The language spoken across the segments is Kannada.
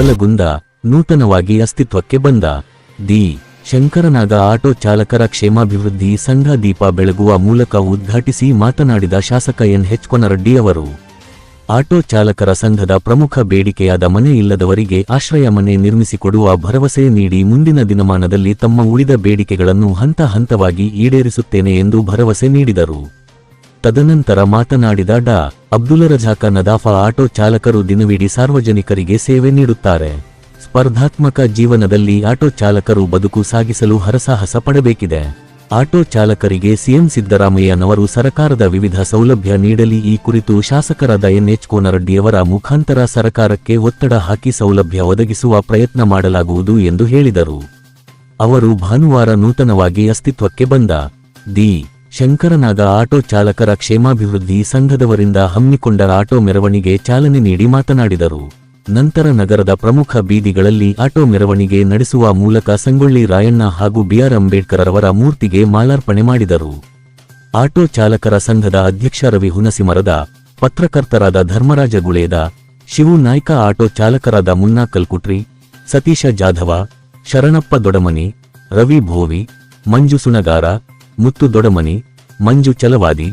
ನವಲಗುಂದ ನೂತನವಾಗಿ ಅಸ್ತಿತ್ವಕ್ಕೆ ಬಂದ. ದಿ ಶಂಕರನಾಗ ಆಟೋ ಚಾಲಕರ ಕ್ಷೇಮಾಭಿವೃದ್ಧಿ ಸಂಘ ದೀಪ ಬೆಳಗುವ ಮೂಲಕ ಉದ್ಘಾಟಿಸಿ ಮಾತನಾಡಿದ ಶಾಸಕ ಎನ್ ಎಚ್ ಕೊನರೆಡ್ಡಿ ಅವರು. ಆಟೋ ಚಾಲಕರ ಸಂಘದ ಪ್ರಮುಖ ಬೇಡಿಕೆಯಾದ ಮನೆ ಇಲ್ಲದವರಿಗೆ ಆಶ್ರಯ ಮನೆ ನಿರ್ಮಿಸಿಕೊಡುವ ಭರವಸೆ ನೀಡಿ ಮುಂದಿನ ದಿನಮಾನದಲ್ಲಿ ತಮ್ಮ ಉಳಿದ ಬೇಡಿಕೆಗಳನ್ನು ಹಂತ ಹಂತವಾಗಿ ಈಡೇರಿಸುತ್ತೇನೆ ಎಂದು ಭರವಸೆ ನೀಡಿದರು. ತದನಂತರ ಮಾತನಾಡಿದ ಡಾ. ಅಬ್ದುಲ್ ರಜಾಕ ನದಾಫಾ ಆಟೋ ಚಾಲಕರು ದಿನವಿಡೀ ಸಾರ್ವಜನಿಕರಿಗೆ ಸೇವೆ ನೀಡುತ್ತಾರೆ. ಸ್ಪರ್ಧಾತ್ಮಕ ಜೀವನದಲ್ಲಿ ಆಟೋ ಚಾಲಕರು ಬದುಕು ಸಾಗಿಸಲು ಹರಸಾಹಸ ಪಡಬೇಕಿದೆ. ಆಟೋ ಚಾಲಕರಿಗೆ ಸಿಎಂ ಸಿದ್ದರಾಮಯ್ಯನವರು ಸರಕಾರದ ವಿವಿಧ ಸೌಲಭ್ಯ ನೀಡಲಿ ಈ ಕುರಿತು ಶಾಸಕರಾದ ಎನ್ಎಚ್ ಕೋನರಡ್ಡಿಯವರ ಮುಖಾಂತರ ಸರಕಾರಕ್ಕೆ ಒತ್ತಡ ಹಾಕಿ ಸೌಲಭ್ಯ ಒದಗಿಸುವ ಪ್ರಯತ್ನ ಮಾಡಲಾಗುವುದು ಎಂದು ಹೇಳಿದರು. ಅವರು ಭಾನುವಾರ ನೂತನವಾಗಿ ಅಸ್ತಿತ್ವಕ್ಕೆ ಬಂದ. ದಿ ಶಂಕರನಾಗ ಆಟೋ ಚಾಲಕರ ಕ್ಷೇಮಾಭಿವೃದ್ಧಿ ಸಂಘದವರಿಂದ ಹಮ್ಮಿಕೊಂಡ ಆಟೋ ಮೆರವಣಿಗೆ ಚಾಲನೆ ನೀಡಿ ಮಾತನಾಡಿದರು. ನಂತರ ನಗರದ ಪ್ರಮುಖ ಬೀದಿಗಳಲ್ಲಿ ಆಟೋ ಮೆರವಣಿಗೆ ನಡೆಸುವ ಮೂಲಕ ಸಂಗೊಳ್ಳಿ ರಾಯಣ್ಣ ಹಾಗೂ ಬಿಆರ್ ಅಂಬೇಡ್ಕರ್ ಅವರ ಮೂರ್ತಿಗೆ ಮಾಲಾರ್ಪಣೆ ಮಾಡಿದರು. ಆಟೋ ಚಾಲಕರ ಸಂಘದ ಅಧ್ಯಕ್ಷ ರವಿ ಹುನಸಿಮರದ ಪತ್ರಕರ್ತರಾದ ಧರ್ಮರಾಜ ಗುಳೇದ, ಶಿವು ನಾಯ್ಕ ಆಟೋ ಚಾಲಕರಾದ ಮುನ್ನಾ ಕಲ್ಕುಟ್ರಿ, ಸತೀಶ ಜಾಧವ, ಶರಣಪ್ಪ ದೊಡಮನಿ, ರವಿ ಭೋವಿ, ಮಂಜು ಸುಣಗಾರ ಮುತ್ತು ದೊಡಮನಿ, ಮಂಜು ಚಲವಾದಿ,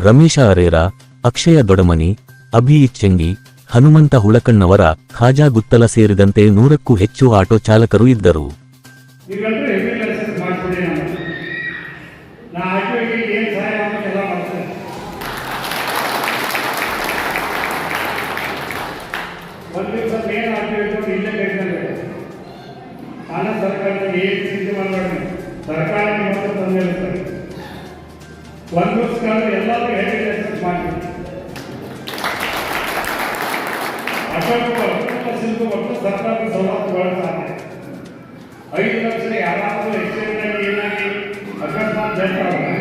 ರಮೇಶ ಅರೇರ, ಅಕ್ಷಯ ದೊಡಮನಿ ಅಭಿ ಇಚ್ಚಂಗಿ ಹನುಮಂತ ಹುಳಕಣ್ಣವರ ಖಾಜಾ ಗುತ್ತಲ ಸೇರಿದಂತೆ ನೂರಕ್ಕೂ ಹೆಚ್ಚು ಆಟೋ ಚಾಲಕರು ಇದ್ದರು. ಸರ್ಕಾರ ನಿಮ್ಮ ತಂದೆ ಇರ್ತಾರೆ ಒಂದು ವರ್ಷಕ್ಕಾದ್ರೆ ಎಲ್ಲರೂ ಹೆವಿ ಲೈಸೆನ್ಸ್ ಮಾಡಿಬಿಡಿ ಆಟೋಕ್ಕೂ ಹತ್ತು ಪರ್ಸೆಂಟ್ ಒಟ್ಟು ಸರ್ಕಾರದ ಸವಲತ್ತುಗಳು ಸಾಧ್ಯ ಐದು ಲಕ್ಷ ಯಾರಾದರೂ ಹೆಚ್ಚಿನ ಏನಾಗಿ ಅಕಸ್ಮಾತ್ ಡೆತ್ ಆದರೆ